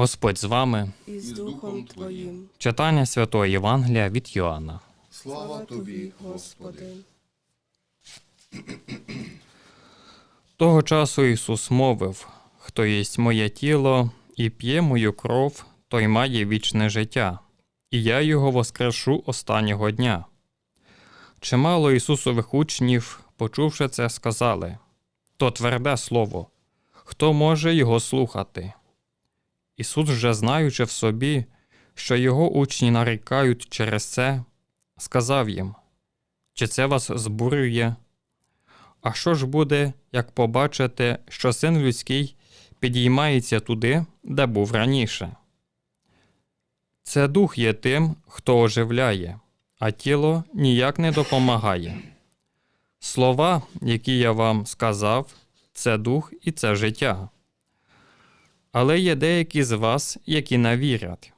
Господь з вами. і з Духом Твоїм. Читання Святого Євангелія від Йоанна. Слава Тобі, Господи. Того часу Ісус мовив: Хто їсть моє тіло і п'є мою кров, той має вічне життя, і я його воскрешу останнього дня. Чимало Ісусових учнів, почувши це, сказали то тверде слово, хто може його слухати? Ісус, вже знаючи в собі, що його учні нарікають через це, сказав їм: Чи це вас збурює? А що ж буде, як побачите, що син людський підіймається туди, де був раніше? Це дух є тим, хто оживляє, а тіло ніяк не допомагає. Слова, які я вам сказав, це дух і це життя. Але є деякі з вас, які не вірять.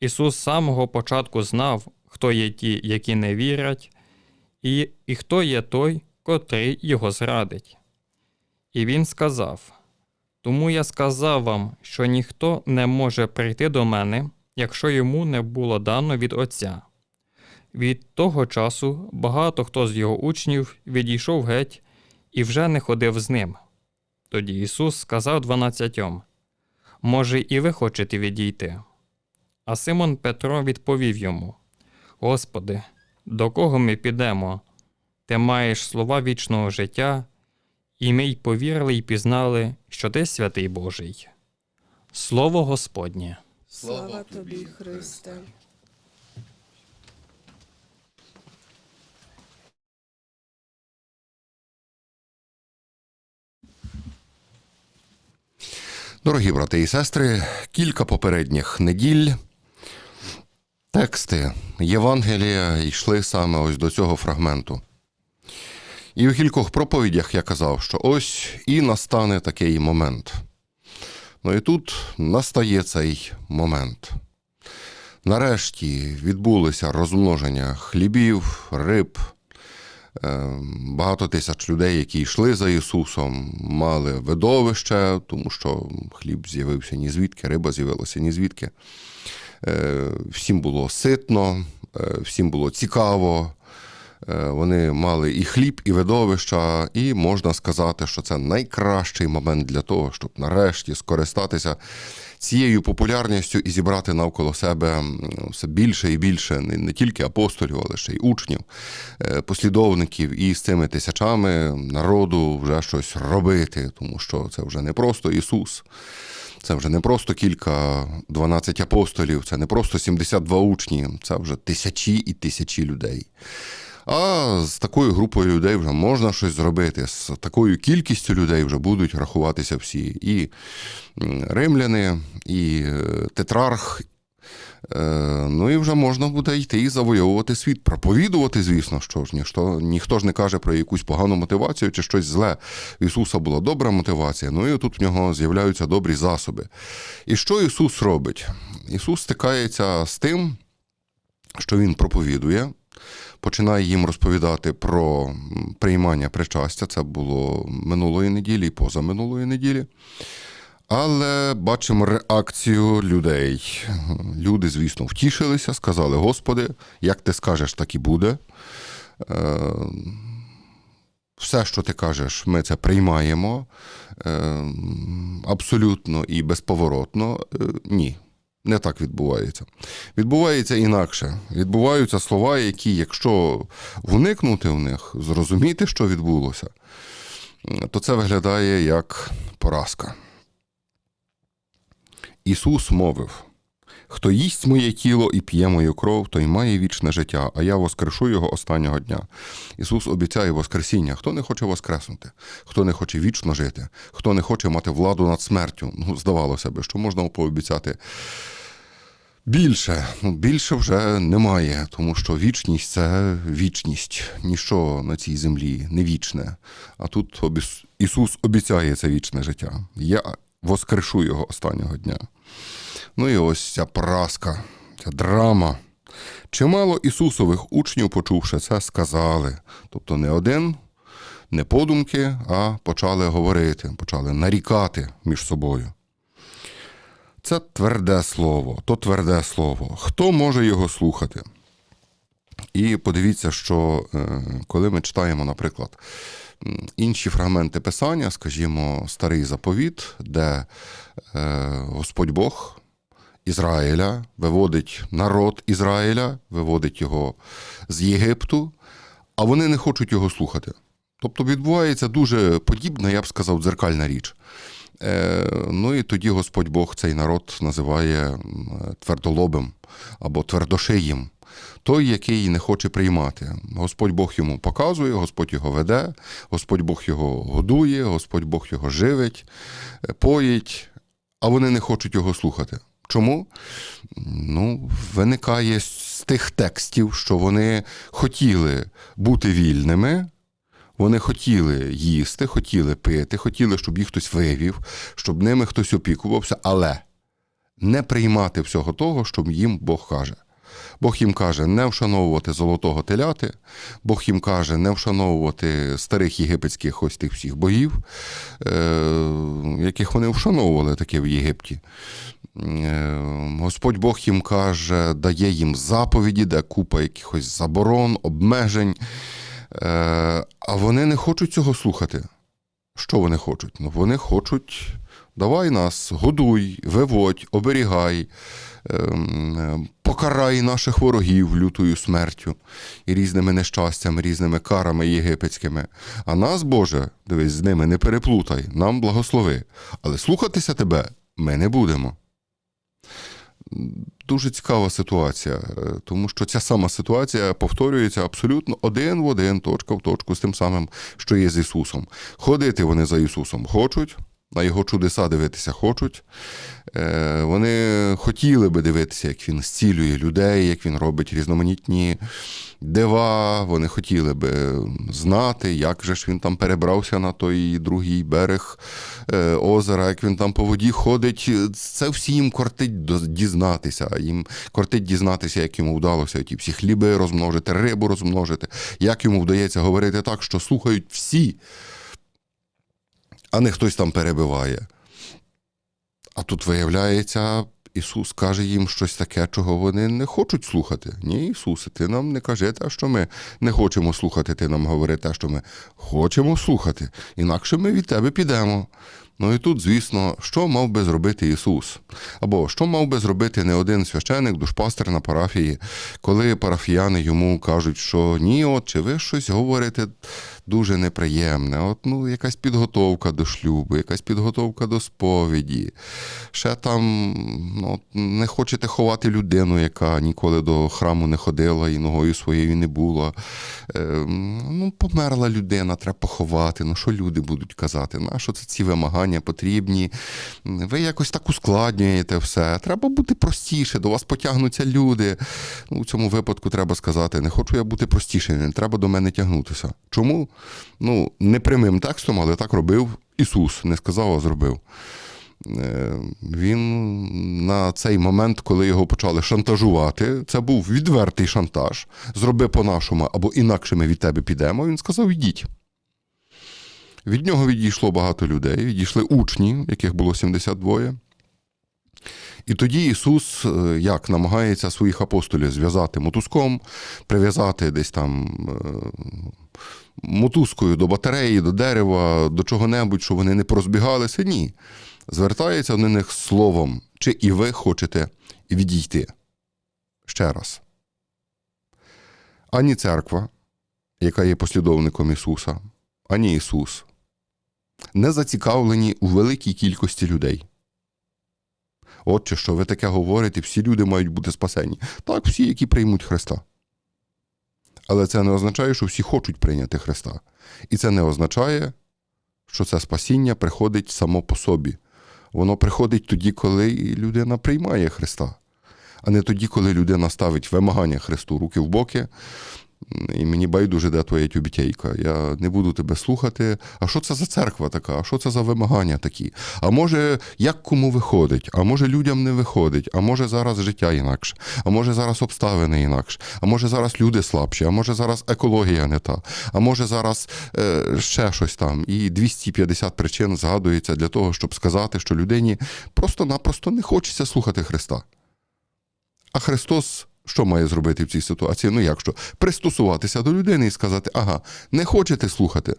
Ісус з самого початку знав, хто є ті, які не вірять, і, і хто є той, котрий його зрадить. І він сказав: Тому я сказав вам, що ніхто не може прийти до мене, якщо йому не було дано від Отця. Від того часу багато хто з його учнів відійшов геть і вже не ходив з ним. Тоді Ісус сказав дванадцятьом: Може, і ви хочете відійти? А Симон Петро відповів йому: Господи, до кого ми підемо? Ти маєш слова вічного життя, і ми й повірили й пізнали, що ти святий Божий. Слово Господнє. Слава Тобі, Христе. Дорогі брати і сестри, кілька попередніх неділь тексти Євангелія йшли саме ось до цього фрагменту. І у кількох проповідях я казав, що ось і настане такий момент. Ну і тут настає цей момент. Нарешті відбулося розмноження хлібів, риб. Е, Багато тисяч людей, які йшли за Ісусом, мали видовище, тому що хліб з'явився ні звідки, риба з'явилася ні звідки. Е, Всім було ситно, е, всім було цікаво. Е, Вони мали і хліб, і видовища, і можна сказати, що це найкращий момент для того, щоб нарешті скористатися цією популярністю і зібрати навколо себе все більше і більше не, тільки апостолів, але ще й учнів, е, послідовників, і з цими тисячами народу вже щось робити, тому що це вже не просто Ісус. Це вже не просто кілька 12 апостолів, це не просто 72 учні, це вже тисячі і тисячі людей. А з такою групою людей вже можна щось зробити. З такою кількістю людей вже будуть рахуватися всі. І римляни, і е, тетрарх. Е, Ну і вже можна буде йти і завойовувати світ, проповідувати, звісно, що ж ніхто, ніхто ж не каже про якусь погану мотивацію чи щось зле. В Ісуса була добра мотивація, ну і тут в нього з'являються добрі засоби. І що Ісус робить? Ісус стикається з тим, що Він проповідує, починає їм розповідати про приймання причастя. Це було минулої неділі і позаминулої неділі. Але бачимо реакцію людей. Люди, звісно, втішилися, сказали: Господи, як ти скажеш, так і буде. Е, Все, що ти кажеш, ми це приймаємо е, абсолютно і безповоротно. Е, Ні, не так відбувається. Відбувається інакше. Відбуваються слова, які, якщо вникнути в них, зрозуміти, що відбулося, то це виглядає як поразка. Ісус мовив: Хто їсть моє тіло і п'є мою кров, той має вічне життя, а я воскрешу його останнього дня. Ісус обіцяє Воскресіння. Хто не хоче воскреснути, хто не хоче вічно жити, хто не хоче мати владу над смертю. Ну, здавалося би, що можна пообіцяти. Більше, ну більше вже немає, тому що вічність це вічність. Ніщо на цій землі не вічне. А тут Ісус обіцяє це вічне життя. Я воскрешу його останнього дня. Ну і ось ця поразка, ця драма. Чимало Ісусових учнів, почувши це, сказали. Тобто не один, не подумки, а почали говорити, почали нарікати між собою. Це тверде слово, то тверде слово. Хто може його слухати? І подивіться, що е, коли ми читаємо, наприклад, інші фрагменти Писання, скажімо, старий заповіт, де е, Господь Бог Ізраїля виводить народ Ізраїля, виводить його з Єгипту, а вони не хочуть його слухати. Тобто відбувається дуже подібна, я б сказав, дзеркальна річ. Е, ну і тоді Господь Бог цей народ називає твердолобим або твердошиєм. Той, який не хоче приймати. Господь Бог йому показує, Господь його веде, Господь Бог його годує, Господь Бог його живить, е, поїть, а вони не хочуть його слухати. Чому? Ну, виникає з тих текстів, що вони хотіли бути вільними, вони хотіли їсти, хотіли пити, хотіли, щоб їх хтось вивів, щоб ними хтось опікувався, але не приймати всього того, що їм Бог каже. Бог їм каже не вшановувати золотого теляти, Бог їм каже не вшановувати старих єгипетських ось тих всіх богів, е, яких вони вшановували таке в Єгипті. Е, Господь Бог їм каже, дає їм заповіді, де купа якихось заборон, обмежень. Е, А вони не хочуть цього слухати. Що вони хочуть? Ну, вони хочуть, давай нас, годуй, виводь, оберігай, ем, покарай наших ворогів лютою смертю і різними нещастями, різними карами єгипетськими. А нас, Боже, дивись, з ними не переплутай, нам благослови. Але слухатися тебе ми не будемо. Дуже цікава ситуація, е, тому що ця сама ситуація повторюється абсолютно один в один, точка в точку з тим самим, що є з Ісусом. Ходити вони за Ісусом хочуть, на Його чудеса дивитися хочуть. Е, Вони хотіли би дивитися, як він зцілює людей, як він робить різноманітні дива. Вони хотіли би знати, як же ж він там перебрався на той другий берег е, озера, як він там по воді ходить. Це всі їм кортить дізнатися. Їм кортить дізнатися, як йому вдалося ті всі хліби розмножити, рибу розмножити, як йому вдається говорити так, що слухають всі, а не хтось там перебиває. А тут виявляється, Ісус каже їм щось таке, чого вони не хочуть слухати. Ні, Ісусе, ти нам не кажи те, що ми не хочемо слухати, ти нам говори те, що ми хочемо слухати, інакше ми від тебе підемо. Ну і тут, звісно, що мав би зробити Ісус? Або що мав би зробити не один священик, душпастер на парафії, коли парафіяни йому кажуть, що ні, от чи ви щось говорите дуже неприємне. От ну, якась підготовка до шлюбу, якась підготовка до сповіді. Ще там ну, не хочете ховати людину, яка ніколи до храму не ходила і ногою своєю не була. Е, ну, померла людина, треба поховати. Ну, що люди будуть казати? На що це ці вимагання потрібні? Ви якось так ускладнюєте все. Треба бути простіше, до вас потягнуться люди. Ну, у цьому випадку треба сказати: не хочу я бути простішим, не треба до мене тягнутися. Чому? Ну, не прямим текстом, але так робив Ісус, не сказав, а зробив. Е, Він на цей момент, коли його почали шантажувати, це був відвертий шантаж. Зроби по-нашому, або інакше ми від тебе підемо. Він сказав: йдіть. Від нього відійшло багато людей, відійшли учні, яких було 72. І тоді Ісус е, як намагається своїх апостолів зв'язати мотузком, прив'язати десь там е, мотузкою до батареї, до дерева, до чого-небудь, щоб вони не порозбігалися. Ні. Звертається до них словом, чи і ви хочете відійти. Ще раз. Ані церква, яка є послідовником Ісуса, ані Ісус не зацікавлені у великій кількості людей. Отче, що ви таке говорите, всі люди мають бути спасені. Так, всі, які приймуть Христа. Але це не означає, що всі хочуть прийняти Христа. І це не означає, що це спасіння приходить само по собі. Воно приходить тоді, коли людина приймає Христа, а не тоді, коли людина ставить вимагання Христу руки в боки, І мені байдуже, де твоя тюбітейка. Я не буду тебе слухати. А що це за церква така? А що це за вимагання такі? А може, як кому виходить? А може людям не виходить? А може зараз життя інакше? А може зараз обставини інакше? А може зараз люди слабші? А може зараз екологія не та? А може зараз е, ще щось там? І 250 причин згадується для того, щоб сказати, що людині просто-напросто не хочеться слухати Христа. А Христос що має зробити в цій ситуації? Ну як що? Пристосуватися до людини і сказати: ага, не хочете слухати,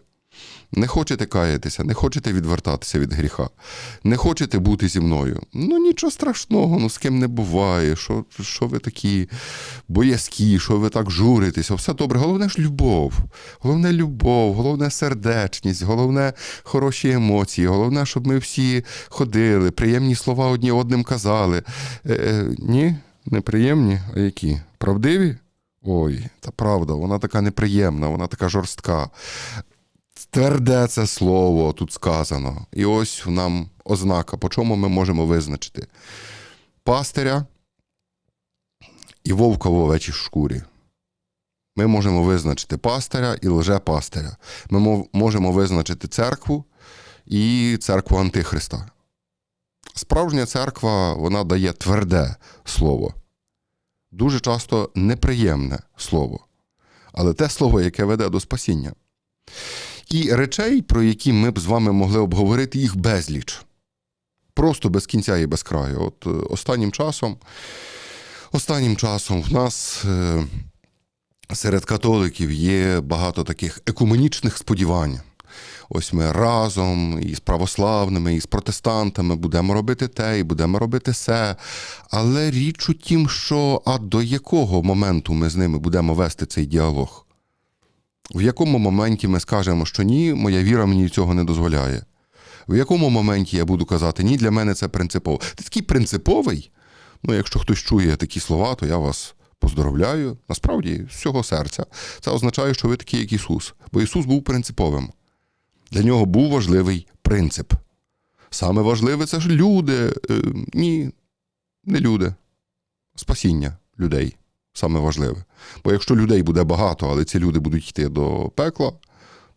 не хочете каятися, не хочете відвертатися від гріха, не хочете бути зі мною. Ну нічого страшного, ну з ким не буває. Що, що ви такі боязкі, що ви так журитеся? Все добре. Головне ж любов. Головне любов, головне сердечність, головне хороші емоції, головне, щоб ми всі ходили, приємні слова одні одним казали. Е, е, ні, неприємні, а які? Правдиві? Ой, та правда, вона така неприємна, вона така жорстка. Тверде це слово тут сказано. І ось нам ознака, по чому ми можемо визначити пастиря і вовка в овечій шкурі. Ми можемо визначити пастиря і лжепастиря. Ми можемо визначити церкву і церкву Антихриста. Справжня церква вона дає тверде слово, дуже часто неприємне слово, але те слово, яке веде до спасіння. І речей, про які ми б з вами могли обговорити, їх безліч. Просто без кінця і без краю. От е, останнім часом, останнім часом в нас е, серед католиків є багато таких екуменічних сподівань. Ось ми разом і з православними, і з протестантами будемо робити те, і будемо робити се. Але річ у тім, що а до якого моменту ми з ними будемо вести цей діалог? В якому моменті ми скажемо, що ні, моя віра мені цього не дозволяє? В якому моменті я буду казати, ні, для мене це принципово. Ти такий принциповий? Ну, якщо хтось чує такі слова, то я вас поздоровляю. Насправді, з всього серця. Це означає, що ви такий, як Ісус. Бо Ісус був принциповим. Для нього був важливий принцип. Саме важливе це ж люди. Е, ні, не люди. Спасіння людей саме важливе. Бо якщо людей буде багато, але ці люди будуть йти до пекла,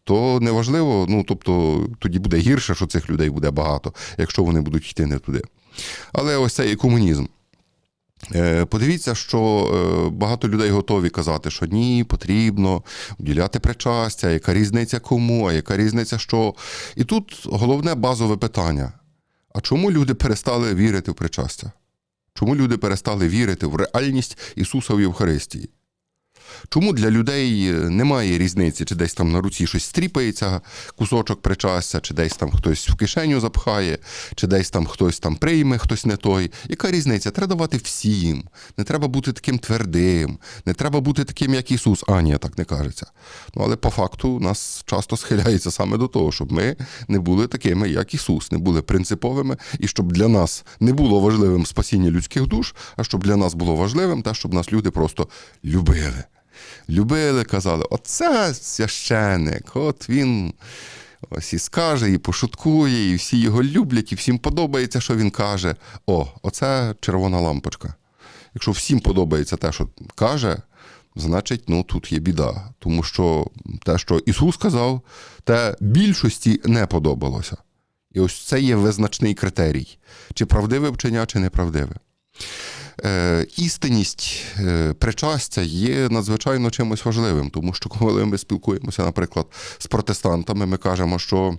то неважливо, ну тобто тоді буде гірше, що цих людей буде багато, якщо вони будуть йти не туди. Але ось цей комунізм. Е, Подивіться, що е, багато людей готові казати, що ні, потрібно вділяти причастя, яка різниця кому, а яка різниця що. І тут головне базове питання: а чому люди перестали вірити в причастя? Чому люди перестали вірити в реальність Ісуса в Євхаристії? Чому для людей немає різниці, чи десь там на руці щось стріпається, кусочок причастя, чи десь там хтось в кишеню запхає, чи десь там хтось там прийме, хтось не той. Яка різниця? Треба давати всім. Не треба бути таким твердим, не треба бути таким, як Ісус. А, ні, так не кажеться. Ну, але по факту нас часто схиляється саме до того, щоб ми не були такими, як Ісус, не були принциповими, і щоб для нас не було важливим спасіння людських душ, а щоб для нас було важливим те, щоб нас люди просто любили. Любили, казали, оце священик, от він ось і скаже, і пошуткує, і всі його люблять, і всім подобається, що він каже. О, оце червона лампочка. Якщо всім подобається те, що каже, значить, ну тут є біда. Тому що те, що Ісус сказав, те більшості не подобалося. І ось це є визначний критерій, чи правдиве вчення, чи неправдиве. Е, істинність е, причастя є надзвичайно чимось важливим, тому що коли ми спілкуємося, наприклад, з протестантами, ми кажемо, що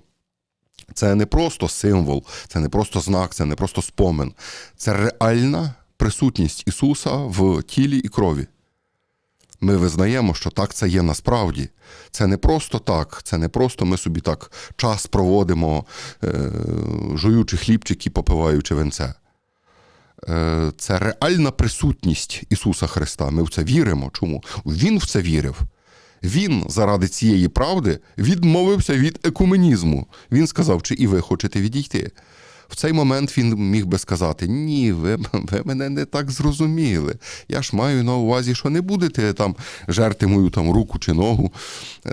це не просто символ, це не просто знак, це не просто спомин, це реальна присутність Ісуса в тілі і крові. Ми визнаємо, що так це є насправді. Це не просто так, це не просто ми собі так час проводимо, е, жуючи хлібчик і попиваючи венце. Е, Це реальна присутність Ісуса Христа. Ми в це віримо. Чому? Він в це вірив. Він заради цієї правди відмовився від екуменізму. Він сказав, чи і ви хочете відійти. В цей момент він міг би сказати: Ні, ви, ви мене не так зрозуміли. Я ж маю на увазі, що не будете там жерти мою там руку чи ногу.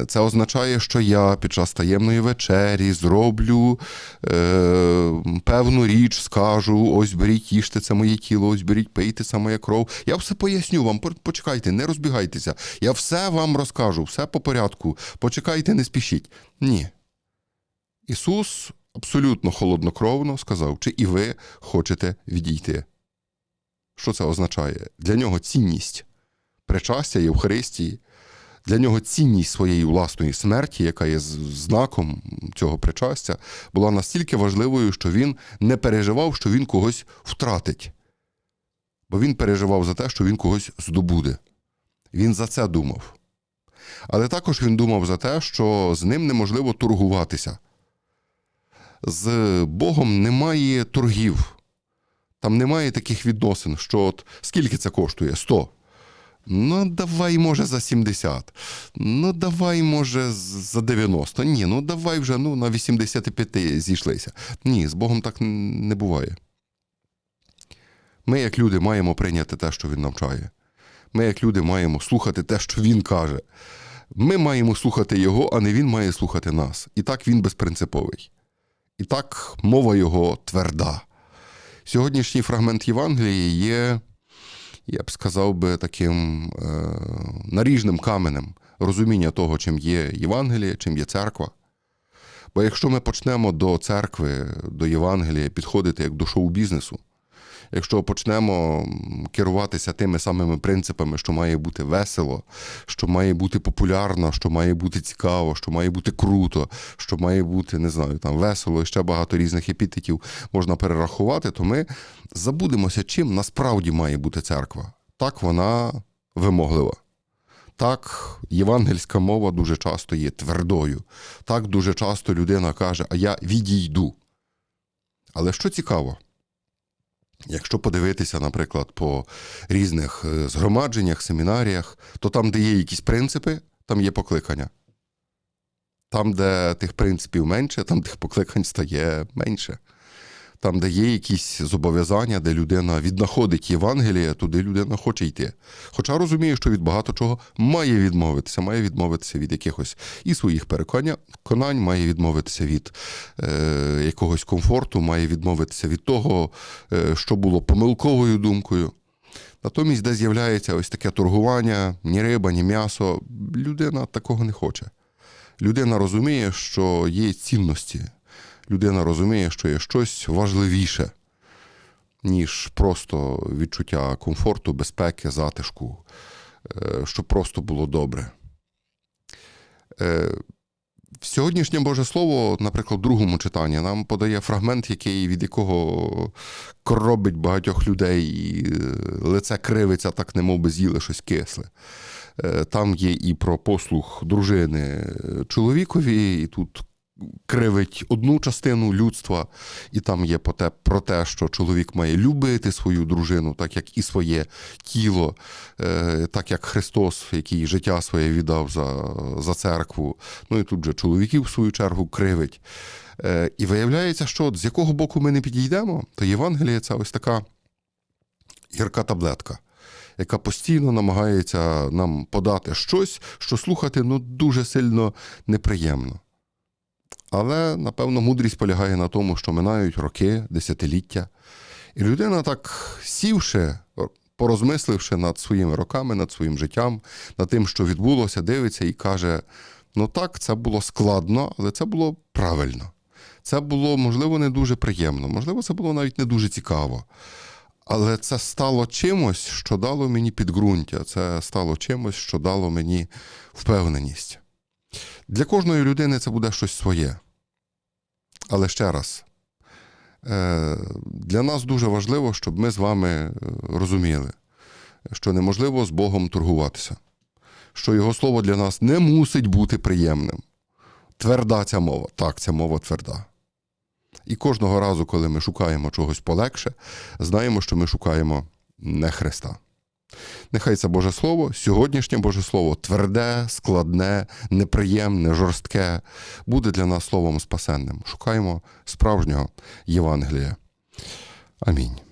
Це означає, що я під час таємної вечері зроблю е, певну річ, скажу: ось беріть, їжте це моє тіло, ось беріть, пийте це моя кров. Я все поясню вам. Почекайте, не розбігайтеся. Я все вам розкажу, все по порядку. Почекайте, не спішіть. Ні. Ісус абсолютно холоднокровно сказав, чи і ви хочете відійти. Що це означає? Для нього цінність причастя Євхаристії, для нього цінність своєї власної смерті, яка є знаком цього причастя, була настільки важливою, що він не переживав, що він когось втратить. Бо він переживав за те, що він когось здобуде. Він за це думав. Але також він думав за те, що з ним неможливо торгуватися. З Богом немає торгів. Там немає таких відносин, що от скільки це коштує? 100. Ну, давай, може, за 70. Ну, давай, може, за 90. Ні, ну давай вже ну, на 85 зійшлися. Ні, з Богом так не буває. Ми, як люди, маємо прийняти те, що він навчає. Ми, як люди, маємо слухати те, що він каже. Ми маємо слухати його, а не він має слухати нас. І так він безпринциповий. І так мова його тверда. Сьогоднішній фрагмент Євангелії є, я б сказав би, таким е, наріжним каменем розуміння того, чим є Євангеліє, чим є церква. Бо якщо ми почнемо до церкви, до Євангелія підходити як до шоу-бізнесу, якщо почнемо керуватися тими самими принципами, що має бути весело, що має бути популярно, що має бути цікаво, що має бути круто, що має бути, не знаю, там весело і ще багато різних епітетів можна перерахувати, то ми забудемося, чим насправді має бути церква. Так вона вимоглива. Так, євангельська мова дуже часто є твердою. Так дуже часто людина каже, а я відійду. Але що цікаво, якщо подивитися, наприклад, по різних е, згромадженнях, семінаріях, то там, де є якісь принципи, там є покликання. Там, де тих принципів менше, там тих покликань стає менше. Там, де є якісь зобов'язання, де людина віднаходить Євангеліє, туди людина хоче йти. Хоча розуміє, що від багато чого має відмовитися, має відмовитися від якихось і своїх переконань, має відмовитися від е, якогось комфорту, має відмовитися від того, е, що було помилковою думкою. Натомість, де з'являється ось таке торгування, ні риба, ні м'ясо, людина такого не хоче. Людина розуміє, що є цінності. Людина розуміє, що є щось важливіше, ніж просто відчуття комфорту, безпеки, затишку, е, щоб просто було добре. Е, Сьогоднішнє Боже Слово, наприклад, в другому читанні, нам подає фрагмент, який, від якого коробить багатьох людей, і е, лице кривиться, так немов би з'їли щось кисле. Там є і про послуг дружини чоловікові, і тут кривить одну частину людства, і там є про те, що чоловік має любити свою дружину, так як і своє тіло, е, так як Христос, який життя своє віддав за, за церкву. Ну і тут же чоловіків, в свою чергу, кривить. Е, І виявляється, що от з якого боку ми не підійдемо, то Євангеліє це ось така гірка таблетка. Яка постійно намагається нам подати щось, що слухати ну, дуже сильно неприємно. Але, напевно, мудрість полягає на тому, що минають роки, десятиліття. І людина, так сівши, порозмисливши над своїми роками, над своїм життям, над тим, що відбулося, дивиться і каже: ну так, це було складно, але це було правильно. Це було, можливо, не дуже приємно, можливо, це було навіть не дуже цікаво. Але це стало чимось, що дало мені підґрунтя, це стало чимось, що дало мені впевненість. Для кожної людини це буде щось своє. Але ще раз, е, для нас дуже важливо, щоб ми з вами е, розуміли, що неможливо з Богом торгуватися, що Його слово для нас не мусить бути приємним. Тверда ця мова. Так, ця мова тверда. І кожного разу, коли ми шукаємо чогось полегше, знаємо, що ми шукаємо не Христа. Нехай це Боже Слово, сьогоднішнє Боже Слово тверде, складне, неприємне, жорстке, буде для нас словом спасенним. Шукаємо справжнього Євангелія. Амінь.